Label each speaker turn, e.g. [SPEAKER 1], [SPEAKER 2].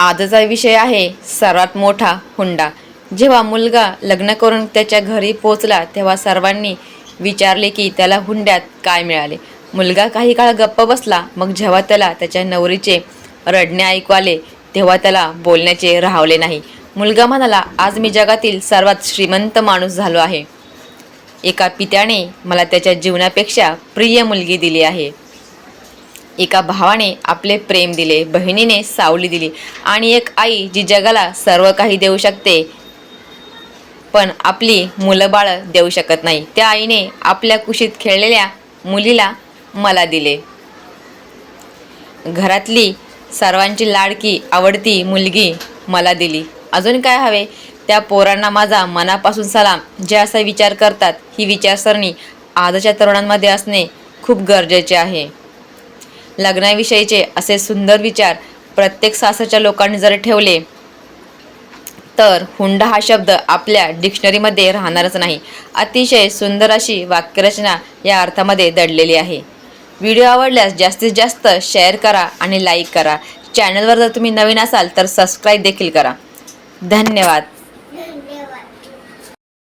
[SPEAKER 1] आजचा विषय आहे सर्वात मोठा हुंडा. जेव्हा मुलगा लग्न करून त्याच्या घरी पोचला तेव्हा सर्वांनी विचारले की त्याला हुंड्यात काय मिळाले? मुलगा काही काळ गप्प बसला मग जेव्हा त्याला त्याच्या नवरीचे रडणे ऐकू आले तेव्हा त्याला बोलण्याचे राहवले नाही. मुलगा म्हणाला आज मी जगातील सर्वात श्रीमंत माणूस झालो आहे. एका पित्याने मला त्याच्या जीवनापेक्षा प्रिय मुलगी दिली आहे. एका भावाने आपले प्रेम दिले बहिणीने सावली दिली आणि एक आई जी जगाला सर्व काही देऊ शकते पण आपली मुलं बाळं देऊ शकत नाही. त्या आईने आपल्या कुशीत खेळलेल्या मुलीला मला दिले. घरातली सर्वांची लाडकी आवडती मुलगी मला दिली. अजून काय हवे? त्या पोरांना माझा मनापासून सलाम. जे असा विचार करतात ही विचारसरणी आजच्या तरुणांमध्ये असणे खूप गरजेचे आहे. लग्नाविषयीचे असे सुंदर विचार प्रत्येक सासरच्या लोकांनी जर ठेवले तर हुंडा हा शब्द आपल्या डिक्शनरीमध्ये राहणारच नाही. अतिशय सुंदर अशी वाक्यरचना या अर्थामध्ये दडलेली आहे. व्हिडिओ आवडल्यास जास्तीत जास्त शेअर करा आणि लाईक करा. चॅनलवर जर तुम्ही नवीन असाल तर सबस्क्राईब देखील करा. धन्यवाद.